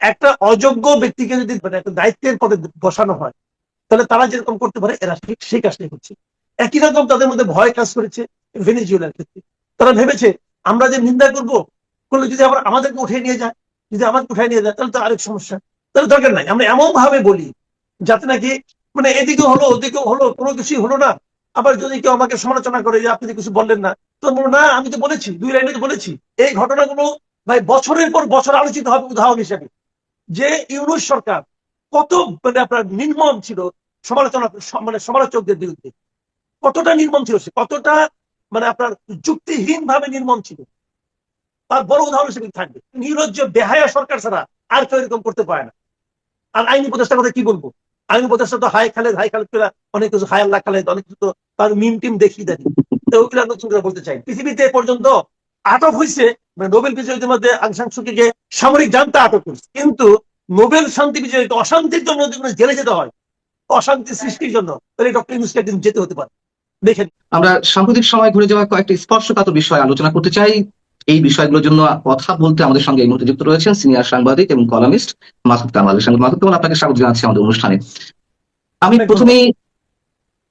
একটা অযোগ্য ব্যক্তিকে যদি মানে একটা দায়িত্বের পদে বসানো হয়, তাহলে তারা যেরকম করতে পারে, এরা ঠিক সেই কাজটাই করছে। একই রকম তাদের মধ্যে ভয় কাজ করেছে ভেনেজুয়েলার ক্ষেত্রে। তারা ভেবেছে, আমরা যে নিন্দা করব, করলে যদি আবার আমাদেরকে উঠিয়ে নিয়ে যায়, যদি আমাকে উঠায় নিয়ে যায়, তাহলে তো আরেক সমস্যা। তাহলে দরকার নাই। আমরা এমন ভাবে বলি, যাতে নাকি মানে এদিকে হলো, ওদিকেও হলো, কোনো কিছুই হলো না। আবার যদি কেউ আমাকে সমালোচনা করে যে, আপনি কিছু বললেন না তো না, আমি তো বলেছি, দুই লাইনে তো বলেছি। এই ঘটনাগুলো ভাই বছরের পর বছর আলোচিত হবে উদাহরণ হিসেবে। যে ইউনুস সরকার কত মানে আপনার নির্মম ছিল সমালোচনা মানে সমালোচকদের বিরুদ্ধে। কতটা নির্মম ছিল সে? কতটা মানে আপনার যুক্তিহীন ভাবে নির্মম ছিল? তার বড় উদাহরণ হিসেবে থাকবে। নির্লজ্জ বেহায়া সরকার ছাড়া আর কেউ এরকম করতে পারে না। আর আইনি উপদেষ্টার কথা কি বলব? আইনি উপদেষ্টা তো হাই খালেদ হাই খালেদ পেলা অনেক কিছু, হাই আল্লাহ খালেদ, অনেক কিছু তো তার মিম টিম দেখিয়ে দেন তো ওইগুলো নতুন করে বলতে চাই। পৃথিবীতে পর্যন্ত আটক হয়েছে মানে নোবেল বিজয়ীদের মধ্যে আংসাং সুকিকে সামরিক জানতে আটক করছে। কিন্তু নোবেল শান্তি বিজয়ীকে অশান্তির জন্য যদি কোনো জেলে যেতে হয় অশান্তি সৃষ্টির জন্য তাহলে ডক্টর ইউনুসকে একদিন যেতে হতে পারে। দেখেন। আমরা সাম্প্রতিক সময় ঘুরে যাওয়া কয়েকটি স্পর্শকাতর বিষয় আলোচনা করতে চাই। এই বিষয়গুলোর জন্য কথা বলতে আমাদের সঙ্গে এই মুহূর্তে যুক্ত রয়েছেন সিনিয়র সাংবাদিক এবং কলামিস্ট মাসুদ কামাল। সঙ্গে মাসুদ কামাল আপনাকে স্বাগত জানাচ্ছি আমাদের অনুষ্ঠানে। আমি প্রথমেই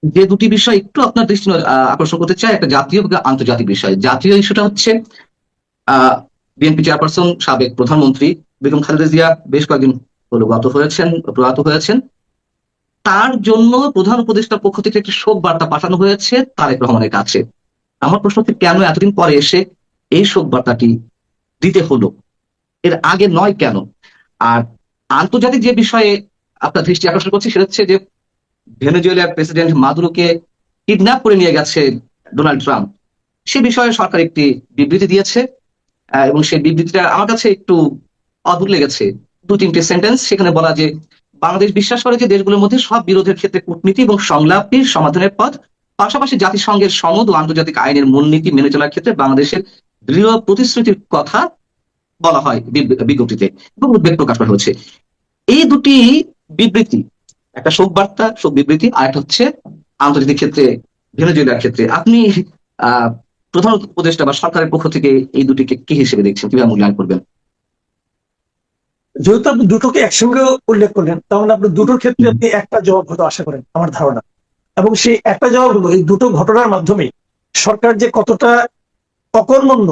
যে দুটি বিষয় একটু আপনার দৃষ্টি আকর্ষণ করতে চাই, একটা জাতীয় আন্তর্জাতিক বিষয়। জাতীয় ইস্যুটা হচ্ছে, আহ, বিএনপি চেয়ারপারসন, সাবেক প্রধানমন্ত্রী বেগম খালেদা জিয়া বেশ কয়েকদিন হলো গত হয়েছেন, প্রয়াত হয়েছেন। তার জন্য প্রধান উপদেষ্টার পক্ষ থেকে একটি শোক বার্তা পাঠানো হয়েছে তারেক রহমানের কাছে। আমার প্রশ্ন হচ্ছে, কেন এতদিন পরে এসে এই শোক বার্তাটি দিতে হলো? এর আগে নয় কেন? আর আন্তর্জাতিক যে বিষয়ে আপনার দৃষ্টি আকর্ষণ করছে, সেটা হচ্ছে যে ভেনেজুয়েলার প্রেসিডেন্ট মাদুরোকে কিডন্যাপ করে নিয়ে গেছে ডোনাল্ড ট্রাম্প। সে বিষয়ে সরকার একটি বিবৃতি দিয়েছে এবং সেই বিবৃতিটা আমার কাছে একটু অদ্ভুত লেগেছে। দু তিনটে সেন্টেন্স সেখানে বলা যে, বাংলাদেশ বিশ্বাস করে যে দেশগুলোর মধ্যে সব বিরোধের ক্ষেত্রে কূটনীতি এবং সংলাপই সমাধানের পথ, পাশাপাশি জাতিসংঘের সনদ ও আন্তর্জাতিক আইনের মূলনীতি মেনে চলার ক্ষেত্রে বাংলাদেশের দৃঢ় প্রতিশ্রুতির কথা বলা হয় বিজ্ঞপ্তিতে এবং উদ্বেগ প্রকাশ করা হয়েছে। এই দুটি বিবৃতি একটা শোক বার্তা, শোক বিবৃতি, আর একটা হচ্ছে আন্তর্জাতিক ক্ষেত্রে, ভেনেজুয়েলার ক্ষেত্রে। আপনি প্রধান উপদেষ্টা বা সরকারের পক্ষ থেকে এই দুটিকে কি হিসেবে দেখছেন? কীভাবে মূল্যায়ন করবেন? যেহেতু আপনি দুটোকে একসঙ্গে উল্লেখ করলেন তাহলে আপনি দুটোর ক্ষেত্রে আপনি একটা জবাব হয়তো আশা করেন, আমার ধারণা। এবং সেই একটা জবাব হলো এই দুটো ঘটনার মাধ্যমে সরকার যে কতটা অকর্মণ্য,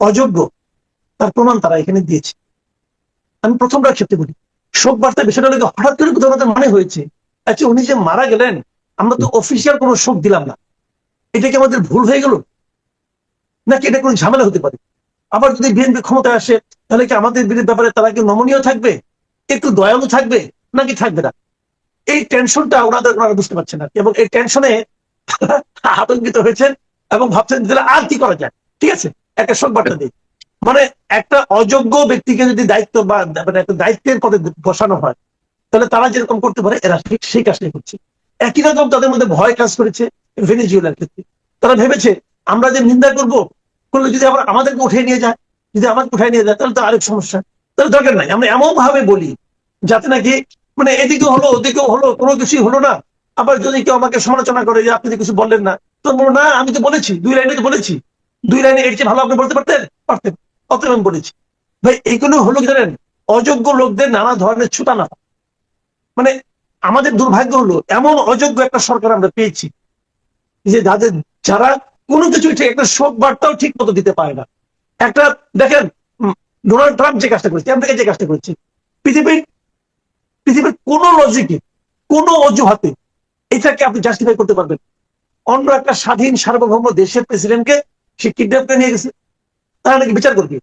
অযোগ্য, তার প্রমাণ তারা এখানে দিয়েছে। আমি প্রথমটার ক্ষেত্রে বলি। শোক বার্তা বিষয়টা হলো হঠাৎ করে কোথাও আমাদের মনে হয়েছে। আচ্ছা উনি যে মারা গেলেন, আমরা তো অফিসিয়াল কোনো শোক দিলাম না। এটা কি আমাদের ভুল হয়ে গেল? নাকি এটা কোনো ঝামেলা হতে পারে? আবার যদি বিএনপি ক্ষমতায় আসে, তাহলে কি আমাদের বিরুদ্ধে ব্যাপারে তারা কি নমনীয় থাকবে? একটু দয়ালু থাকবে? নাকি থাকবে না? এই টেনশনটা ওনাদের ওনারা বুঝতে পারছেন না এবং এই টেনশনে আতঙ্কিত হয়েছেন এবং ভাবছেন তাহলে আর কি করা যায়? ঠিক আছে? একটা শোক বার্তা দিই। মানে একটা অযোগ্য ব্যক্তিকে যদি দায়িত্ব বা মানে একটা দায়িত্বের পদে বসানো হয়, তাহলে তারা যেরকম করতে পারে, এরা ঠিক সেই কাজটাই করছে। একই রকম তাদের মধ্যে ভয় কাজ করেছে ভেনেজুয়েলার ক্ষেত্রে। তারা ভেবেছে, আমরা যে নিন্দা করব করলে যদি আবার আমাদেরকে উঠিয়ে নিয়ে যায়, যদি আমাকে উঠায় নিয়ে যায়, তাহলে তো আরেক সমস্যা। তাহলে দরকার নাই, আমরা এমন ভাবে বলি, যাতে নাকি মানে এদিকে হলো, ওদিকেও হলো, কোনো কিছুই হলো না। আবার যদি কেউ আমাকে সমালোচনা করে যে আপনি কিছু বললেন না, তো না, আমি তো বলেছি, দুই লাইনে তো বলেছি। দুই লাইনে এর চেয়ে ভালো আপনি বলতে পারতেন? পারতেন। অতএব আমি বলেছি? ভাই এইগুলো হলো কি জানেন? অযোগ্য লোকদের নানা ধরনের ছুটানা মানে আমাদের দুর্ভাগ্য হলো, এমন অযোগ্য একটা সরকার আমরা পেয়েছি যে যাদের, যারা কোনো কিছু ঠিক, একটা শোক বার্তাও ঠিক মতো দিতে পারে না। একটা, দেখেন ডোনাল্ড ট্রাম্প যে কাজটা করেছে, আমেরিকা যে কাজটা করেছে, পৃথিবীর পৃথিবীর কোন লজিকে কোন অজুহাতে এটাকে আপনি জাস্টিফাই করতে পারবেন অন্য একটা স্বাধীন সার্বভৌম দেশের প্রেসিডেন্টকে সে কিডন্যাপ করে নিয়ে গেছে। তারা নাকি বিচার করবে?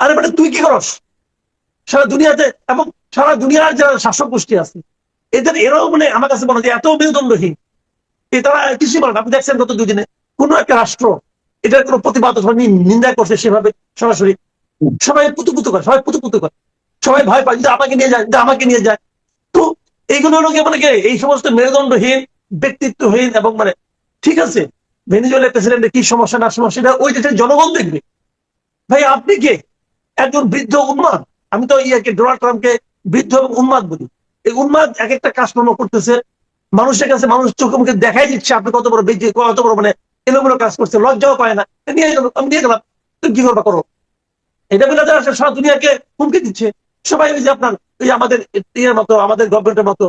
আরে মানে তুই কি করস? সারা দুনিয়াতে এবং সারা দুনিয়ার যারা শাসক গোষ্ঠী আছে, এদের এরাও মানে আমার কাছে মনে হয় এত মেরুদণ্ডহীন। তারা কিছুই বলে না। আপনি দেখছেন গত দুই দিনে কোন একটা রাষ্ট্র, এটার কোনো প্রতিবাদ নিন্দা করছে সেভাবে সরাসরি। সবাই পুতুপুতু করে, সবাই পুতুপুতু করে। সবাই ভয় পায়, যদি আমাকে নিয়ে যায় আমাকে নিয়ে যায়। তো এইগুলো হলো মানে কি? এই সমস্ত মেরুদণ্ডহীন, ব্যক্তিত্বহীন এবং মানে ঠিক আছে, ভেনিজুয়েলার প্রেসিডেন্টের কি সমস্যা না সমস্যা ওই দেশের জনগণ দেখবে। ভাই, আপনি কে? একজন বৃদ্ধ উন্মাদ। আমি তো ইয়াকে ডোনাল্ড ট্রাম্পকে বৃদ্ধ এবং উন্মাদ বলি। এই উন্মাদ এক একটা কাজকর্ম করতেছে। মানুষের কাছে মানুষ চোখে মুখে দেখাই দিচ্ছে, আপনি কত বড় বেঁচে কত বড় মানে এলোমেলো কাজ করছে লজ্জাও পায় না। নিয়ে গেল, আমি নিয়ে গেলাম। তুমি কি করবা, করো। এটা বলে তারা সারা দুনিয়াকে হুমকি দিচ্ছে, সবাই ওই যে আপনার, ওই আমাদের ইয়ের মতো, আমাদের গভর্নমেন্টের মতো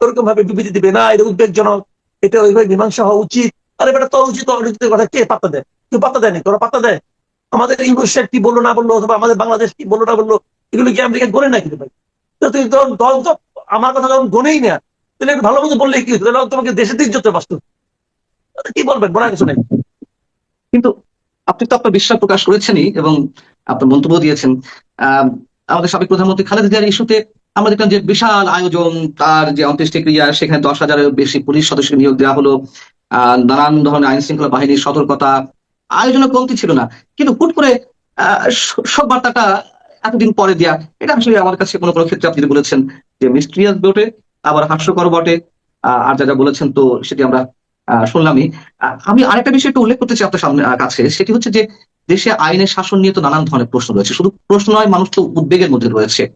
ওরকম ভাবে বিবৃতি দিবে, না, এটা উদ্বেগজনক, এটা ওইভাবে মীমাংসা হওয়া উচিত। আরে বেটা তোর উচিত অনুচিতের কথা কে পাত্তা দেয়? কেউ পাত্তা দেয়নি? তোরা পাত্তা দেয়? আমাদের সাহেব কি বলল না বলল অথবা আমাদের বাংলাদেশ কি বলল না বলল এগুলো কি আমেরিকা গড়ে না কিন্তু ভাই তুই তখন দল তো আমার কথা যখন গনেই না তাহলে একটু ভালো মতো বললে কি? তাহলে তোমাকে দেশের ইজ্জতে বাঁচত। কি বলবেন? বলার কিছু নেই। কিন্তু আপনি তো আপনার বিশ্বাস প্রকাশ করেছেনই এবং আপনার মন্তব্য দিয়েছেন। আমাদের সাবেক প্রধানমন্ত্রী খালেদা জিয়ার ইস্যুতে আমরা দেখলাম যে বিশাল আয়োজন তার যে অন্ত্যেষ্টিক্রিয়া সেখানে দশ হাজারের বেশি পুলিশ সদস্য নিয়োগ দেওয়া হলো। আহ, নানান ধরনের আইন শৃঙ্খলা বাহিনীর সতর্কতা আয়োজনের কমতি ছিল না। কিন্তু হুট করে শ- বার্তাটা এতদিন পরে দেয়া, এটা আসলে আমার কাছে কোনো কোনো ক্ষেত্রে আপনি বলেছেন যে মিস্ট্রিয়াস বটে, আবার হাস্যকর বটে আর যা যা বলেছেন তো সেটি আমরা শুনলামই। আমি আরেকটা বিষয় একটু উল্লেখ করতে চাই আপনার সামনে কাছে, সেটি হচ্ছে যে দেশে আইনের শাসন নিয়ে তো নানান ধরনের প্রশ্ন রয়েছে। শুধু প্রশ্ন নয়, মানুষ তো উদ্বেগের মধ্যে রয়েছে।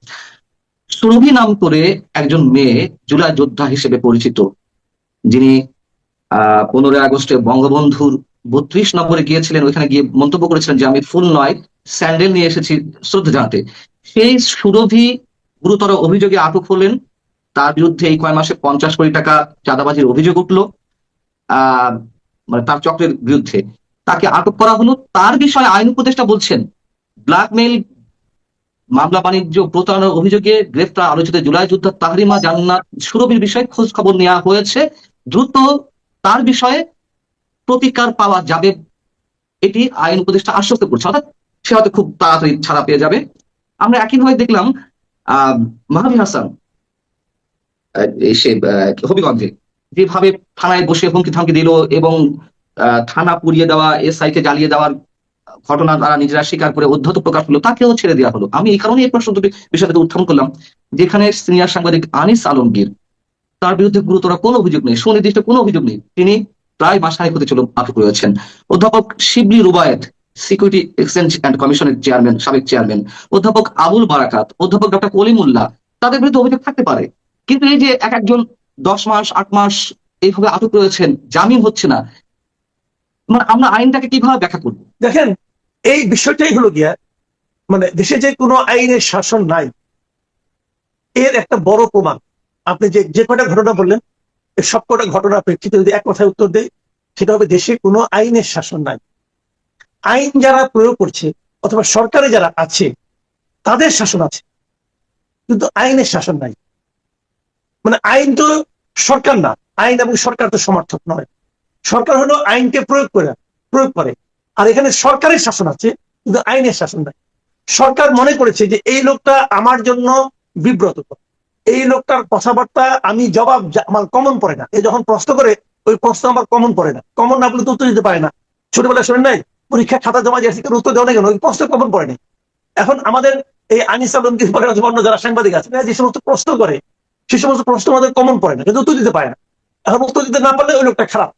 সুরভি নাম করে একজন মেয়ে জুলাই যোদ্ধা হিসেবে পরিচিত, যিনি, আহ, পনেরোই আগস্টে বঙ্গবন্ধুর বত্রিশ নম্বরে গিয়েছিলেন, ওইখানে গিয়ে মন্তব্য করেছিলেন যে, আমি ফুল নয়, স্যান্ডেল নিয়ে এসেছি শ্রদ্ধা জানাতে। সেই সুরভি গুরুতর অভিযোগে আটক হলেন। তার বিরুদ্ধে এই কয় মাসে পঞ্চাশ কোটি টাকা চাঁদাবাজির অভিযোগ উঠল মানে তার চক্রের বিরুদ্ধে। তাকে আটক করা হলো। তার বিষয়ে আইন উপদেষ্টা বলছেন, ব্ল্যাকমেইল মামলা বাণিজ্য প্রতারণার অভিযোগে গ্রেফতার আলোচিত জুলাই যুদ্ধ তাহরিমা জান্নাত সুরভির বিষয়ে খোঁজ খবর নেওয়া হয়েছে। দ্রুত তার বিষয়ে প্রতিকার পাওয়া যাবে, এটি আইন উপদেষ্টা আশ্বস্ত করছে অর্থাৎ সে হয়তো খুব তাড়াতাড়ি ছাড়া পেয়ে যাবে। আমরা একইভাবে দেখলাম, আহ মাহাবি হাসান সে হবিগঞ্জে যেভাবে থানায় বসে হুমকি থামকি দিল এবং থানা পুড়িয়ে দেওয়া এসআই কে জ্বালিয়ে দেওয়ার ঘটনা তারা নিজেরা স্বীকার করে অধ্যত প্রকাশ করল, তাকেও ছেড়ে দেওয়া হলো। আমি এই কারণে এই প্রশ্ন বিষয়টাকে উত্থাপন করলাম, যেখানে সিনিয়র সাংবাদিক আনিস আলমগীর, তার বিরুদ্ধে গুরুতর কোনো অভিযোগ নেই, সুনির্দিষ্ট কোনো অভিযোগ নেই। তিনি প্রায় মাসখানেক হতে চলুন আটক রয়েছেন। অধ্যাপক Shibli Rubayat security exchange and কমিশনের চেয়ারম্যান সাবেক চেয়ারম্যান অধ্যাপক আবুল বারাকাত, অধ্যাপক ডক্টর কলিমুল্লাহ, তাদের বিরুদ্ধে অভিযোগ থাকতে পারে। কিন্তু এই যে এক একজন দশ মাস, আট মাস এইভাবে আটক রয়েছেন, জামিন হচ্ছে না। মানে আমরা আইনটাকে কীভাবে ব্যাখ্যা করব? দেখেন, এই বিষয়টাই হলো গিয়া মানে দেশে যে কোনো আইনের শাসন নাই। এর একটা বড় প্রমাণ। আপনি যে যে কটা ঘটনা বললেন? এই সব কটা ঘটনার প্রেক্ষিতে যদি এক কথায় উত্তর দেয় সেটা হবে দেশে কোনো আইনের শাসন নাই। আইন যারা প্রয়োগ করছে, অথবা সরকারে যারা আছে, তাদের শাসন আছে, কিন্তু আইনের শাসন নাই। মানে আইন তো সরকার না, আইন এবং সরকার তো সমর্থক নয়। সরকার হলো আইনকে প্রয়োগ করে প্রয়োগ করে। আর এখানে সরকারের শাসন আছে, কিন্তু আইনের শাসন নাই। সরকার মনে করেছে যে এই লোকটা আমার জন্য বিব্রত এই লোকটার কথাবার্তা আমি জবাব আমার কমন পড়ে না। এই যখন প্রশ্ন করে, ওই প্রশ্ন আমার কমন পড়ে না। কমন না বলে উত্তর দিতে পারে না। ছোটবেলায় শোনেন নাই? পরীক্ষা খাতা জমা কেন উত্তর দেওয়া না কেন? ওই প্রশ্ন কমন পড়ে নাই এখন আমাদের এই আনিস অন্য যারা সাংবাদিক আছে যে সমস্ত প্রশ্ন করে, সে সমস্ত প্রশ্ন আমাদের কমন পড়ে না, কিন্তু উত্তর দিতে পারে না। এখন উত্তর দিতে না পারলে ওই লোকটা খারাপ।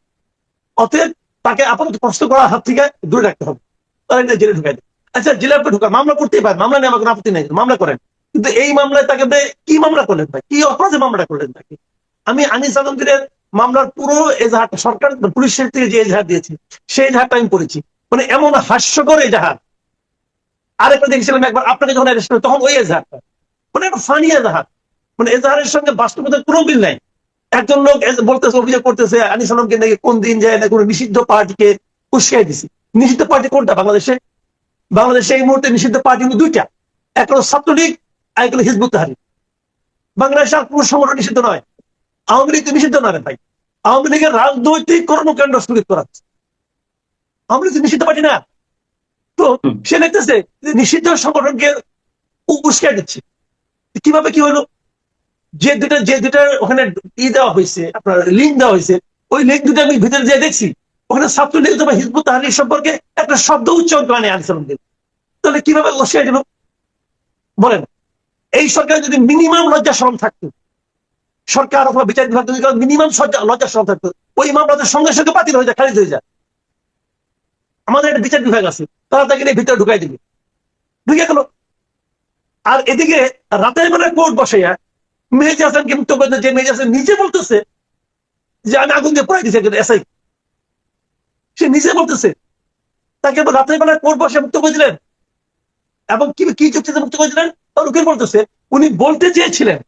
অতএব তাকে আপাতত প্রশ্ন করার হাত থেকে দূরে রাখতে হবে। তাহলে জেলে ঢুকাই দেয়। আচ্ছা জেলে আপনি ঢুকা মামলা করতেই পারেন। মামলা নিয়ে আমার কোনো আপত্তি নেই। মামলা করেন। কিন্তু এই মামলায় তাকে কি মামলা করলেন ভাই? কি অপরাধে মামলা করলেন তাকে? আমি আনিস আলমগীরের মামলার পুরো এজাহার, সরকার পুলিশের থেকে যে এজাহার দিয়েছে, সেই এজাহারটা আমি পড়েছি। মানে এমন হাস্যকর এজাহার। আরেকটা দেখেছিলাম একবার, আপনাকে যখন অ্যারেস্ট করে, তখন ওই এজাহারটা। মানে একটা ফানি এজাহার। মানে এজাহারের সঙ্গে বাস্তবতার কোনো মিল নাই। একজন লোক বলতেছে, অভিযোগ করতেছে, আনিস আলমকে নাকি কোন দিন যায় না কোনো নিষিদ্ধ পার্টিকে উস্কাই দিছি। নিষিদ্ধ পার্টি কোনটা? বাংলাদেশে? বাংলাদেশে এই মুহূর্তে নিষিদ্ধ পার্টি দুইটা। এক হলো ছাত্রলীগ আর হিজবুত তাহারি। বাংলাদেশে আর কোনো সংগঠন নিষিদ্ধ নয়। আওয়ামী লীগ নিষিদ্ধ না রে ভাই। আওয়ামী লীগের রাজনৈতিক কর্মকাণ্ড স্থগিত করা। আওয়ামী লীগ নিষিদ্ধ পার্টি না। তো সে দেখতেছে নিষিদ্ধ সংগঠনকে উ- উস্কাই দিচ্ছে। কীভাবে কি হলো? যে দুটা যে দুটা ওখানে ই দেওয়া হয়েছে আপনার লিঙ্ক দেওয়া হয়েছে ওই লিঙ্ক দুটো আমি ভিতরে দেখছি। ওখানে ছাত্রলীগ অথবা হিজবুত তাহারির সম্পর্কে একটা শব্দ উচ্চারণ করে দিল তাহলে কীভাবে উস্কাই দিল বলেন। এই সরকার যদি মিনিমাম লজ্জা শরম থাকতো, সরকার অথবা বিচার বিভাগ যদি মিনিমাম লজ্জা শরম থাকতো, ওই মামলাতে সঙ্গে সঙ্গে বাতিল হয়ে যায়, খারিজ হয়ে যায়। আমাদের একটা বিচার বিভাগ আছে, তারা তাকে নিয়ে ভিতরে ঢুকাই দিবে। ঢুকে গেল। আর এদিকে রাতের বেলা কোর্ট বসে মেহেজি হাসানকে মুক্ত করে যে মেহেজি হাসান নিজে বলতেছে যে, আমি আগুন দিয়ে পড়াই দিয়েছি একজন এসআই। সে নিজে বলতেছে। তাকে রাতের বেলা কোর্ট বসে মুক্ত করে দিলেন। এবং কি কি যুক্তিতে মুক্ত করে দিলেন? উকিল বলতেছে উনি বলতে চেয়েছিলেন।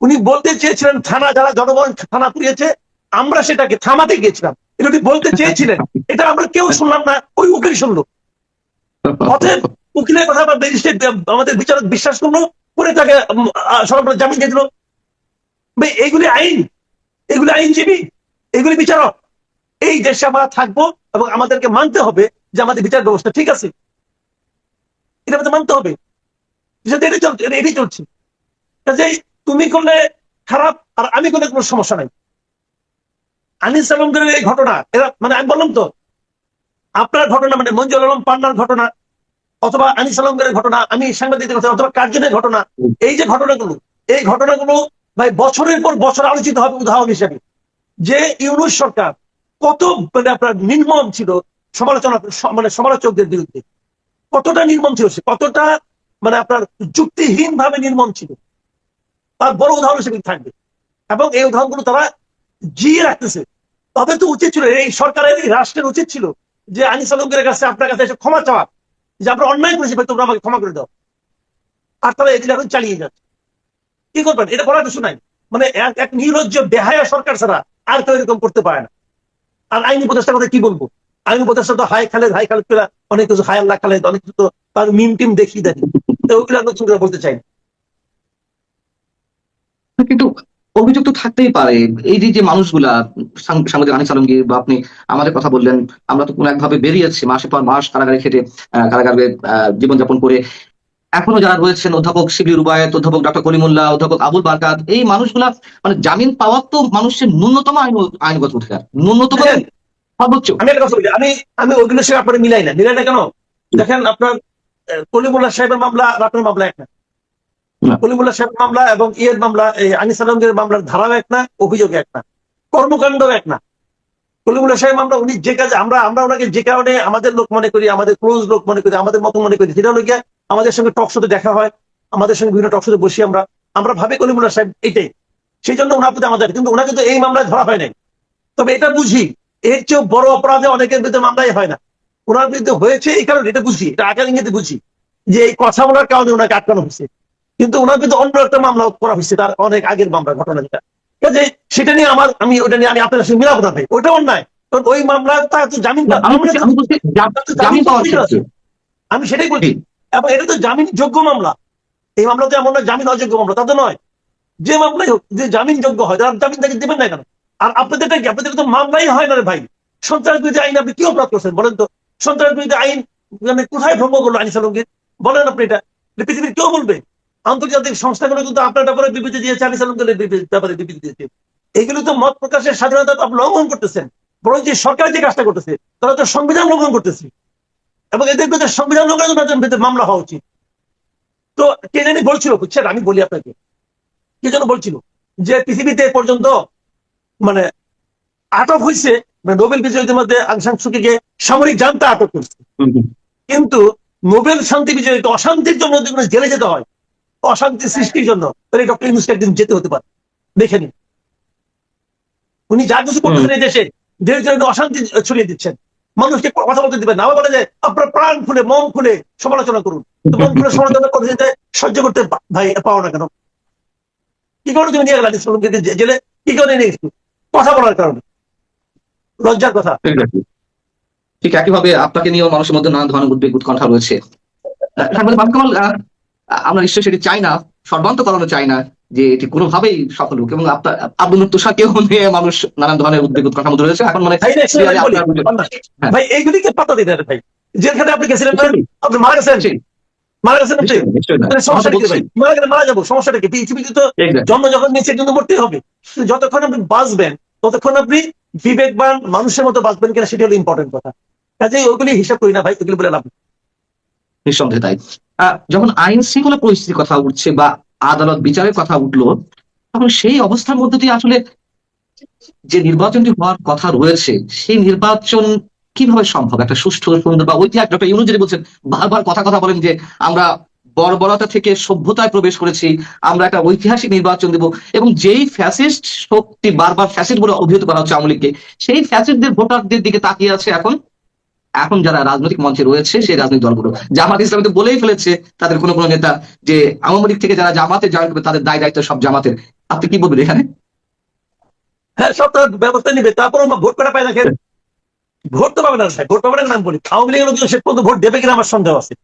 উনি বলতে চেয়েছিলেন, থানা যারা জনগণ থানা পুড়িয়েছে, আমরা সেটাকে থামাতে গিয়েছিলাম। এটা উনি বলতে চেয়েছিলেন, এটা আমরা কেউ শুনলাম না, ওই উকিল শুনলো। অতএব উকিলের কথা বা ম্যাজিস্ট্রেট আমাদের বিচারক বিশ্বাস করল, করে তাকে সরকার জামিন দিয়ে দিল। এইগুলি আইন। এগুলি আইনজীবী, এগুলি বিচারক। এই দেশে আমরা থাকব এবং আমাদেরকে মানতে হবে যে আমাদের বিচার ব্যবস্থা ঠিক আছে। এটা আমাদের মানতে হবে। চলছে তুমি করলে খারাপ, আর আমি করলে কোনো সমস্যা নাই। আনিস এই ঘটনা, এরা মানে আমি বললাম তো, আপনার ঘটনা মানে মঞ্জুর আলম পান্নার ঘটনা, অথবা আনিস ঘটনা, আমি সাংবাদিকদের অথবা কার্জনের ঘটনা, এই যে ঘটনাগুলো, এই ঘটনাগুলো ভাই বছরের পর বছর আলোচিত হবে উদাহরণ হিসেবে। যে ইউনুস সরকার কত মানে আপনার নির্মম ছিল সমালোচনা মানে সমালোচকদের বিরুদ্ধে, কতটা নির্মম ছিল কতটা মানে আপনার যুক্তিহীন ভাবে নির্মম ছিল। তার বড় উদাহরণ হিসেবে থাকবে। এবং এই উদাহরণগুলো তারা জিয়ে রাখতেছে। তবে তো উচিত ছিল, এই সরকারের রাষ্ট্রের উচিত ছিল যে আনিস আলমগীরের কাছে আপনার কাছে এসে ক্ষমা চাওয়া, যে আমরা অন্যায় করেছি, ভাই, তোমরা আমাকে ক্ষমা করে দাও। আর তারা এগুলো এখন চালিয়ে যাচ্ছে। কি করবেন? এটা করার কিছু নাই। মানে এক নির্লজ্জ, বেহায়া সরকার ছাড়া আর কেউ এরকম করতে পারে না। আর আইনি উপদেষ্টার কথা কি বলব? আইনি উপদেষ্টা তো হাই খালেদ হাই খালেদ, অনেক কিছু হাই আল্লাহ খালেদ, অনেক কিছু তো তার মিম টিম দেখিয়ে দেয় তো ওগুলো নতুন করে বলতে চাই কিন্তু অভিযোগ তো থাকতেই পারে। এই যে যে মানুষগুলা সাংবাদিক আনিস আলমগীর বা আপনি আমাদের কথা বললেন আমরা তো কোনো একভাবে বেরিয়েছি মাসের পর মাস কারাগারে খেটে কারাগারে জীবনযাপন করে। এখনও যারা রয়েছেন অধ্যাপক শিবির রুবায়ত অধ্যাপক ডক্টর কলিমুল্লাহ অধ্যাপক আবুল বারকাত এই মানুষগুলা মানে জামিন পাওয়ার তো মানুষের ন্যূনতম আইন আইনগত অধিকার। ন্যূনতম সর্বোচ্চ। আমি একটা কথা বলি আমি আমি ওইগুলোর সঙ্গে আপনার মিলাই না। মিলাই না কেন? দেখেন আপনার কলিমুল্লাহ সাহেবের মামলা রাতের মামলা এক না। কলিমুল্লাহ সাহেবের মামলা এবং ইয়ের মামলা এই আনিস আলমগীর মামলার ধারাও এক না অভিযোগ এক না কর্মকাণ্ড এক না। কলিমুল্লাহ সাহেব মামলা উনি যে কাজে আমরা আমরা ওনাকে যে কারণে আমাদের লোক মনে করি আমাদের ক্লোজ লোক মনে করি আমাদের মতো মনে করি সেটা হলো গিয়ে আমাদের সঙ্গে টক শোতে দেখা হয় আমাদের সঙ্গে বিভিন্ন টক শোতে বসি আমরা আমরা ভাবি কলিমুল্লাহ সাহেব এইটাই সেই জন্য ওনার প্রতি আমাদের কিন্তু ওনাকে তো এই মামলায় ধরা হয় নাই। তবে এটা বুঝি এর চেয়েও বড় অপরাধে অনেকের বিরুদ্ধে মামলাই হয় না। ওনার বিরুদ্ধে হয়েছে এই কারণে এটা বুঝি এটা আকার ইঙ্গিতে বুঝি যে এই কথা বলার কারণে ওনাকে আটকানো হয়েছে। কিন্তু ওনার বিরুদ্ধে অন্য একটা মামলা করা হয়েছে তার অনেক আগের মামলা ঘটনা যেটা। কাজে সেটা নিয়ে আমার আমি ওটা নিয়ে আমি আপনার সঙ্গে মিলাবো না ভাই ওটা অন্যায়। কারণ ওই মামলা তার তো জামিন আমি তো জামিন আমি সেটাই বলছি। এবং এটা তো জামিন যোগ্য মামলা। এই মামলা তো এমন নয় জামিন অযোগ্য মামলা তা তো নয়। যে মামলাই হোক যে জামিন যোগ্য হয় তার জামিন তাকে দেবেন না কেন? আর আপনাদেরটা কি? আপনাদের তো মামলাই হয় না রে ভাই। সন্ত্রাস বিরোধী আইন আপনি কি অপরাধ করছেন বলেন তো? সন্ত্রাস বিরোধী আইন মানে কোথায় ভঙ্গ করল আইন সালঙ্গীর বলেন আপনি এটা। পৃথিবীর কেউ বলবে। আন্তর্জাতিক সংস্থাগুলো কিন্তু আপনার ব্যাপারে বিবৃতি দিয়েছে আলমগীরের বিবৃতি- ব্যাপারে বিবৃতি দিয়েছে। এগুলো তো মত প্রকাশের স্বাধীনতা আপনি লঙ্ঘন করতেছেন। বরং যে সরকার যে কাজটা করতেছে, তারা তো সংবিধান লঙ্ঘন করতেছে। এবং এদের বিরুদ্ধে সংবিধান বিরুদ্ধে মামলা হওয়া উচিত। তো কে জানি বলছিল, বুঝছেন? আমি বলি আপনাকে। কে যেন বলছিল যে পৃথিবীতে পর্যন্ত মানে আটক হয়েছে মানে নোবেল বিজয়ীদের মধ্যে আং সান সুকিকে সামরিক জানতা আটক করছে। কিন্তু নোবেল শান্তি বিজয়ী অশান্তির জন্য যদি কোনো জেলে যেতে হয় অশান্তি সৃষ্টির জন্য তাহলে ডক্টর ইউনুসকে একদিন যেতে হতে পারে। দেখে নিন। উনি যা কিছু করতেছেন এই দেশে দেশের জন্য অশান্তি ছড়িয়ে দিচ্ছেন। মানুষকে কথা বলতে দিবেন না। আবার বলে যে আপনার প্রাণ খুলে মন খুলে সমালোচনা করুন। তো মন খুলে সমালোচনা করতে যেতে সহ্য করতে ভাই পাও না কেন? কি কারণে তুমি নিয়ে গেলা? ইসলামকে জে- জেলে কি করে নিয়ে কথা বলার কারণে। লজ্জার কথা. ঠিক একইভাবে আপনাকে নিয়েও মানুষের মধ্যে নানা ধরনের উদ্বেগ উৎকণ্ঠা রয়েছে। আহ, আমরা নিশ্চয়ই সেটি চাই না সর্বান্ত করানো চাই না যে এটি কোনোভাবেই সফল হোক এবং আপনার আব্দুল তুষারকেও নিয়ে মানুষ নানান ধরনের উদ্বেগ উৎকণ্ঠার মধ্যে রয়েছে। এখন মানে ভাই হ্যাঁ। এইগুলিকে পাতা দিতে ভাই। যেখানে আপনি গেছিলেন আপনি মারা গেছেন। মারা গেছেন মারা গেলে মারা যাব সমস্যাটা কি? পৃথিবীতে তো জন্ম যখন নিচে কিন্তু মরতেই হবে। যতক্ষণ আপনি বাঁচবেন ততক্ষণ আপনি বিবেকবান মানুষের মতো বাঁচবেন কিনা সেটা হলো ইম্পর্টেন্ট কথা। কাজেই ওইগুলি হিসাব করি না ভাই ওইগুলি বলে লাভ নিঃসন্দেহে তাই। যখন আইন শৃঙ্খলা পরিস্থিতির কথা উঠছে বা আদালত বিচারের কথা উঠল, তখন সেই অবস্থার মধ্যে দিয়ে আসলে যে নির্বাচনটি হওয়ার কথা রয়েছে, সেই নির্বাচন কীভাবে সম্ভব? একটা সুষ্ঠু, সুন্দর বা ঐতিহাসিক, ডক্টর যেটি বলছেন, বারবার কথা কথা বলেন যে আমরা বর্বরতা থেকে সভ্যতায় প্রবেশ করেছি, আমরা একটা ঐতিহাসিক নির্বাচন দেব এবং যেই ফ্যাসিস্ট শক্তি বারবার ফ্যাসিস্ট বলে অভিহিত করা হচ্ছে আওয়ামী লীগকে, সেই ফ্যাসিস্টদের ভোটারদের দিকে তাকিয়ে আছে এখন এখন যারা রাজনৈতিক মঞ্চে রয়েছে সেই রাজনৈতিক দলগুলো। জামাত ইসলামী তো বলেই ফেলেছে তাদের কোনো কোনো নেতা যে আওয়ামী লীগ থেকে যারা জামাতে জয়েন করবে তাদের দায় দায়িত্ব সব জামাতের। আপনি কি বলবেন এখানে? হ্যাঁ সব তার ব্যবস্থা নিবে তারপর ভোট করা পায় না ভোট তো পাবে না, ভোট পাবে না নাম বলি। আওয়ামী লীগের সে পর্যন্ত ভোট দেবে কিনা আমার সন্দেহ আছে।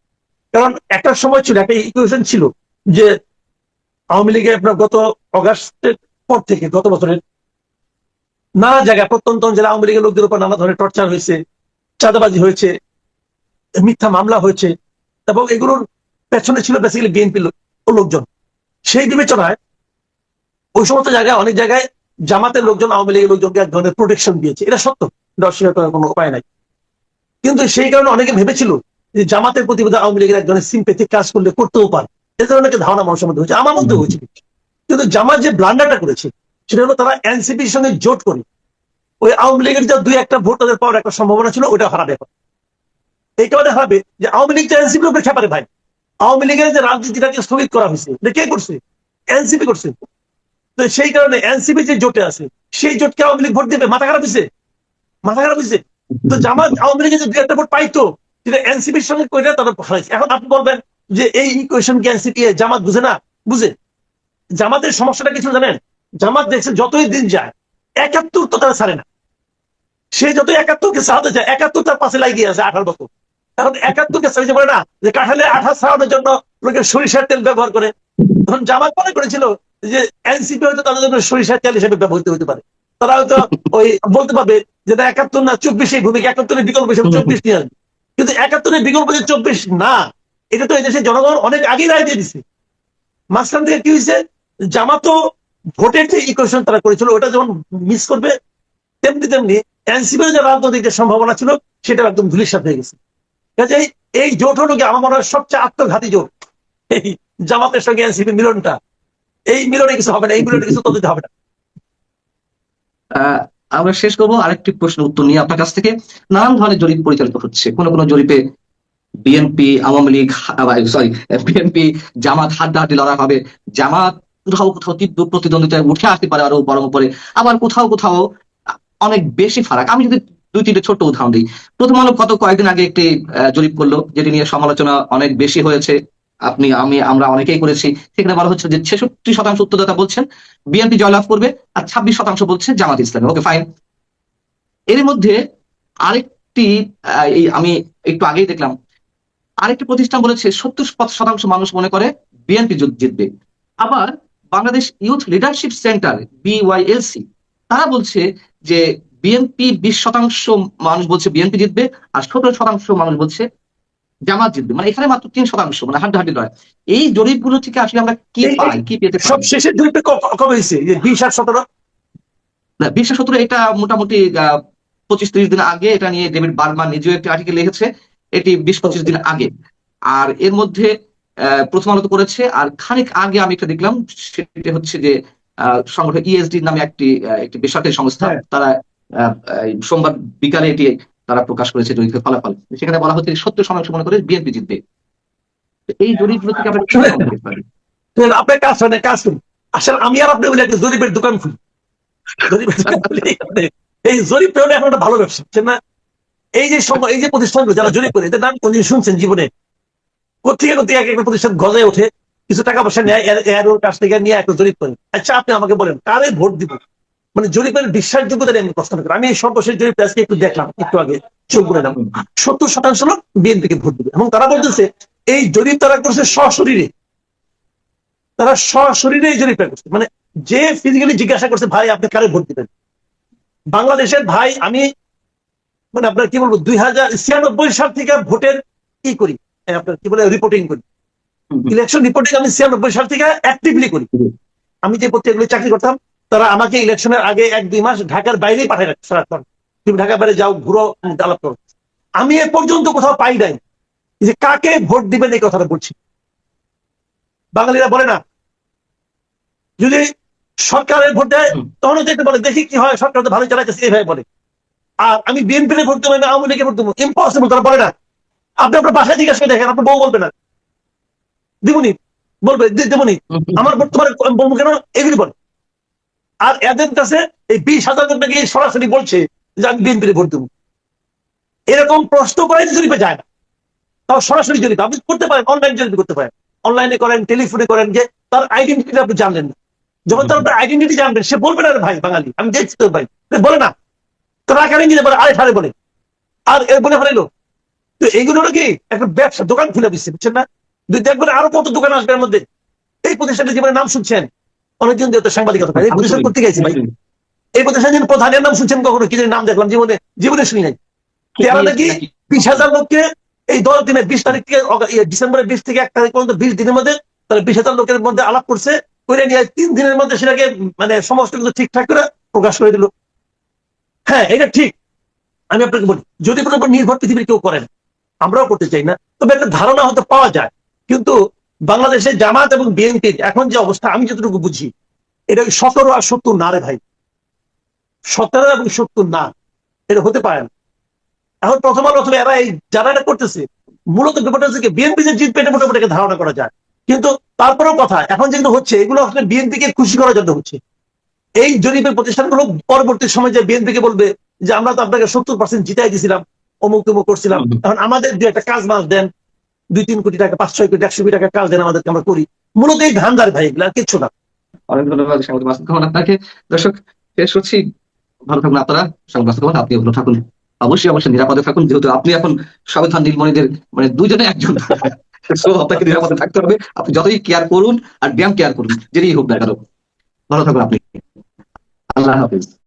কারণ একটা সময় ছিল, একটা ইকুয়েশন ছিল যে আওয়ামী লীগে আপনার গত অগাস্টের পর থেকে, গত বছরের নানা জায়গায় প্রত্যন্ত অঞ্চলে আওয়ামী লীগের লোকদের উপর নানা ধরনের টর্চার হয়েছে, চাঁদাবাজি হয়েছে, মিথ্যা মামলা হয়েছে এবং এগুলোর পেছনে ছিল বেসিক্যালি বিএনপি লোকজন। সেই বিবেচনায় ওই সমস্ত জায়গায়, অনেক জায়গায় জামাতের লোকজন, আওয়ামী লীগের লোকজনকে এক ধরনের প্রোটেকশন দিয়েছে। এটা সত্য, এটা কোনো উপায় নাই। কিন্তু সেই কারণে অনেকে ভেবেছিল যে জামাতের প্রতি বোধহয় আওয়ামী লীগের এক ধরনের সিম্পেথিক কাজ করলে করতেও পারে। এ ধরনের একটা ধারণা মানুষের মধ্যে হয়েছে। আমার মধ্যে হয়েছে কিন্তু জামাত যে ব্লান্ডারটা করেছে সেটা হলো তারা এনসিপির সঙ্গে জোট করে। ওই আওয়ামী লীগের যে দুই একটা ভোট তাদের পাওয়ার একটা সম্ভাবনা ছিল ওটা হারাবে এখন। এইটা ওদের হারাবে যে আওয়ামী লীগ তো এনসিপির উপরে খেপারে ভাই। আওয়ামী লীগের যে রাজনীতিটাকে স্থগিত করা হয়েছে এটা কে করছে? এনসিপি করছে। তো সেই কারণে এনসিপি যে জোটে আছে সেই জোটকে আওয়ামী লীগ ভোট দেবে। মাথা খারাপ হয়েছে? মাথা খারাপ হয়েছে? তো জামাত আওয়ামী লীগের যে দুই একটা ভোট পাইতো যেটা এনসিপির সঙ্গে করে তারা হারাইছে এখন আপনি বলবেন যে এই ইকুয়েশন কি এনসিপি জামাত বুঝে না? বুঝে। জামাতের সমস্যাটা কিছু জানেন? জামাত দেখছে যতই দিন যায় একাত্তর তো তারা ছাড়ে না। সে যত একাত্তরকে ছাড়াতে চায় একাত্তর তার পাশে লাগিয়ে আছে আঠারো বছর। এখন একাত্তরকে ছাড়িয়ে বলে না যে কাঁঠালে আঠা ছাড়ানোর জন্য লোকে সরিষার তেল ব্যবহার করে। তখন জামাত মনে করেছিল যে এনসিপি হয়তো তাদের জন্য সরিষার তেল হিসেবে ব্যবহৃত হতে পারে। তারা হয়তো ওই বলতে পারবে যেটা একাত্তর না চব্বিশে ভূমিকা একাত্তরের বিকল্প হিসেবে চব্বিশ নিয়ে আসবে। কিন্তু একাত্তরের বিকল্প যে চব্বিশ না, এটা তো এই দেশের জনগণ অনেক আগেই রায় দিয়ে দিছে। মাঝখান থেকে কি হয়েছে? জামাতো ভোটের যে ইকুয়েশন তারা করেছিল, ওটা যেমন মিস করবে, তেমনি তেমনি এনসিপির যে রাজনৈতিক যে সম্ভাবনা ছিল সেটা একদম ধুলিসাত হয়ে গেছে। কাজেই এই জোট হলো আমার মনে হয় সবচেয়ে আত্মঘাতী জোট। এই জামাতের সঙ্গে এনসিপি মিলনটা। এই মিলনে কিছু হবে না, এই মিলনে কিছু তদন্ত হবে না। আমরা শেষ করব আরেকটি প্রশ্নের উত্তর নিয়ে আপনার কাছ থেকে। নানান ধরনের জরিপ পরিচালিত হচ্ছে। কোন কোন জরিপে BNP Awami League sorry BNP Jamaat হাড্ডাহাড্ডি লড়াই হবে। জামাত কোথাও কোথাও তীব্র প্রতিদ্বন্দ্বিতায় উঠে আসতে পারে আরও বরং পরে আবার কোথাও কোথাও অনেক বেশি ফারাক। আমি যদি দুই, তিনটে ছোট্ট উদাহরণ দিই। প্রথম আলো কত কয়েকদিন আগে একটি জরিপ করল, যেটি নিয়ে সমালোচনা অনেক বেশি হয়েছে। আপনি, আমি, আমরা অনেকেই করেছি। সেখানে বলা হচ্ছে যে ছেষট্টি শতাংশ উত্তরদাতা বলছেন বিএনপি জয়লাভ করবে আর ছাব্বিশ শতাংশ বলছে জামাত ইসলামী। ওকে ফাইন এর মধ্যে আরেকটি আমি একটু আগেই দেখলাম। আরেকটি প্রতিষ্ঠান বলেছে, সত্তর শতাংশ মানুষ মনে করে বিএনপি জিতবে। আবার Bangladesh youth leadership centre BYLC তারা বলছে যে বিএনপি বিশ শতাংশ মানুষ বলছে বিএনপি জিতবে আর সতেরো শতাংশ মানুষ বলছে জামাত জিতবে মানে এখানে মাত্র তিন শতাংশ মানে হাড্ডাহাড্ডি নয় এই জরিপগুলো থেকে আসলে আমরা কি পাই কি পেতে সব শেষের জরিপে কবে হয়েছে? বিশ আর সতেরো? না, বিশ আর সতেরো এটা মোটামুটি পঁচিশ ত্রিশ দিন আগে এটা নিয়ে ডেভিড বার্মা নিজেও একটি আর্টিকেল লিখেছে এটি বিশ পঁচিশ দিন আগে। আর এর মধ্যে আহ, প্রথম আলো তো করেছে আর খানিক আগে আমি একটা দেখলাম সেটা হচ্ছে যে আহ, সংগঠন ইএসডি নামে একটি একটি বেসরকারি সংস্থা হ্যাঁ। তারা আহ, সোমবার বিকালে এটি তারা প্রকাশ করেছে জরিপের ফলাফল। সেখানে বলা হচ্ছে সত্তর শতাংশ মনে করে বিএনপি জিতবে। এই জরিপগুলো থেকে আমরা শিক্ষা পারি? আপনার কাজ হয় কাজ আসলে আমি আর আপনি বলে একটা জরিপের দোকান খুলি। জরিপের দোকান খুলি এই জরিপ পেলে এখন একটা ভালো ব্যবসা না? এই যে সম- এই যে প্রতিষ্ঠানগুলো যারা জরিপ করে এদের নাম কোনদিন শুনছেন জীবনে? কোথেকে কোথেকে এক একটা প্রতিষ্ঠান গজায় ওঠে কিছু টাকা পয়সা নেয় এর কাছ থেকে নিয়ে একটা জরিপ করেন আচ্ছা আপনি আমাকে বলেন কারে ভোট দিব? মানে জরিপের বিশ্বাসযোগ্যতা নিয়ে আমি প্রশ্ন করি আমি এই সর্বশেষ জরিপ আজকে একটু দেখলাম একটু আগে চোখ করে সত্তর শতাংশ লোক বিএনপিকে ভোট দিবে। এবং তারা বলতেছে এই জরিপ তারা করছে সশরীরে। তারা সশরীরে এই জরিপটা করছে। মানে যে ফিজিক্যালি জিজ্ঞাসা করছে ভাই আপনি কারে ভোট দিবেন? বাংলাদেশের ভাই আমি মানে আপনার কি বলব দুই হাজার ছিয়ানব্বই সাল থেকে ভোটের কি করি আপনার কি বলে রিপোর্টিং করি। ইলেকশন রিপোর্টিং আমি ছিয়ানব্বই সাল থেকে অ্যাক্টিভলি করি। আমি যে পত্রিকাগুলো চাকরি করতাম তারা আমাকে ইলেকশনের আগে এক দুই মাস ঢাকার বাইরেই পাঠিয়ে রাখছে সারাক্ষণ তুমি ঢাকার বাইরে যাও ঘুরো আলাপ করো আমি এ পর্যন্ত কোথাও পাই নাই। যে কাকে ভোট দিবেন এই কথাটা বলছি। বাঙালিরা বলে না। যদি সরকারের ভোট দেয় তখন দেখতে বলে দেখি কি হয় সরকার তো ভালো চালাইতেছে এইভাবে বলে। আর আমি বিএনপিতে ভোট দেবো আমি আওয়ামী লীগে ভোট দেবো ইম্পসিবল তারা বলে না। আপনি আপনার বাসায় জিজ্ঞাসা করে দেখেন আপনার বউ বলবে না। দিবনি বলবে দেবনি আমার বর্তমানে বলব কেন এগুলি বলে। আর এদের কাছে এই বিশ হাজার জন নাকি সরাসরি বলছে যে, আমি বিএনপিতে ভোট দেবো। এরকম প্রশ্ন করাই জরিপে যায় না। তাও সরাসরি জরিপ। আপনি করতে পারেন অনলাইন জরিপ করতে পারেন। অনলাইনে করেন, টেলিফোনে করেন যে, তার আইডেন্টিটি আপনি জানলেন না। যখন তার আইডেন্টিটি জানবেন, সে বলবে না ভাই, বাঙালি, আমি দেখছি তো ভাই। বলে না। তার আকারে নিয়ে বলে আরে ঠারে বলে। আর এর বলে ফেলাইলো তো এইগুলো কি একটা ব্যবসা, দোকান খুলে দিচ্ছে, বুঝছেন না? দুই দেখবেন আরও কত দোকান আসবে এর মধ্যে? এই প্রতিষ্ঠানের জীবনের নাম শুনছেন? অনেকদিন যেহেতু সাংবাদিকতা করে প্রতিষ্ঠান করতে গেছি ভাই। এই প্রতিষ্ঠানের প্রধানের নাম শুনছেন কখনো? কি নাম দেখলাম জীবনে জীবনে শুনি নাই। তেরা নাকি? বিশ হাজার লোককে এই দশ দিনে বিশ তারিখ থেকে ইয়ে, ডিসেম্বরের বিশ থেকে এক তারিখ পর্যন্ত বিশ দিনের মধ্যে তাহলে বিশ হাজার লোকের মধ্যে আলাপ করছে করে নিয়ে তিন দিনের মধ্যে সেটাকে মানে সমস্ত কিছু ঠিকঠাক করে প্রকাশ করে দিল। হ্যাঁ এটা ঠিক। আমি আপনাকে বলি যদি কোনো নির্ভর পৃথিবীর কেউ করেন আমরাও করতে চাই না। তবে একটা ধারণা হয়তো পাওয়া যায়। কিন্তু বাংলাদেশে জামাত এবং বিএনপির এখন যে অবস্থা আমি যতটুকু বুঝি এটা সতেরো আর সত্তর না রে ভাই? সতেরো এবং সত্তর না এটা হতে পারে না। এখন প্রথম আলো অথবা এরা এই যারা এটা করতেছে মূলত ব্যাপারটা হচ্ছে বিএনপি যে জিতবে এটা মোটামুটি ধারণা করা যায়। কিন্তু তারপরেও কথা এখন যেগুলো হচ্ছে এগুলো আসলে বিএনপি কে খুশি করার জন্য হচ্ছে। এই জরিপের প্রতিষ্ঠানগুলো পরবর্তী সময় যে বিএনপি কে বলবে যে আমরা তো আপনাকে সত্তর পার্সেন্ট জিতাই দিয়েছিলাম অমুক তমুক করছিলাম। এখন আমাদের দু একটা কাজ মাস দেন দুই তিন কোটি টাকা, পাঁচ ছয় কোটি, একশো কোটি টাকা কাজ দেন আমাদেরকে আমরা করি। মূলত এই ধান্দার ভাই এগুলো, আর কিচ্ছু না। অনেক ধন্যবাদ সাংবাদিক মাসুদ খান। আপনাকে দর্শক, শেষ ভালো থাকুন আপনারা, সাংবাদিক মাসুদ খান আপনি ভালো থাকুন। অবশ্যই অবশ্যই নিরাপদে থাকুন, যেহেতু আপনি এখন সংবিধান নীলমণিদের মানে দুজনে একজন। আপনাকে নিরাপদে থাকতে হবে। আপনি যতই কেয়ার করুন আর ব্যায়াম কেয়ার করুন যেটাই হোক না কেন। ভালো থাকুন আপনি। আল্লাহ হাফিজ।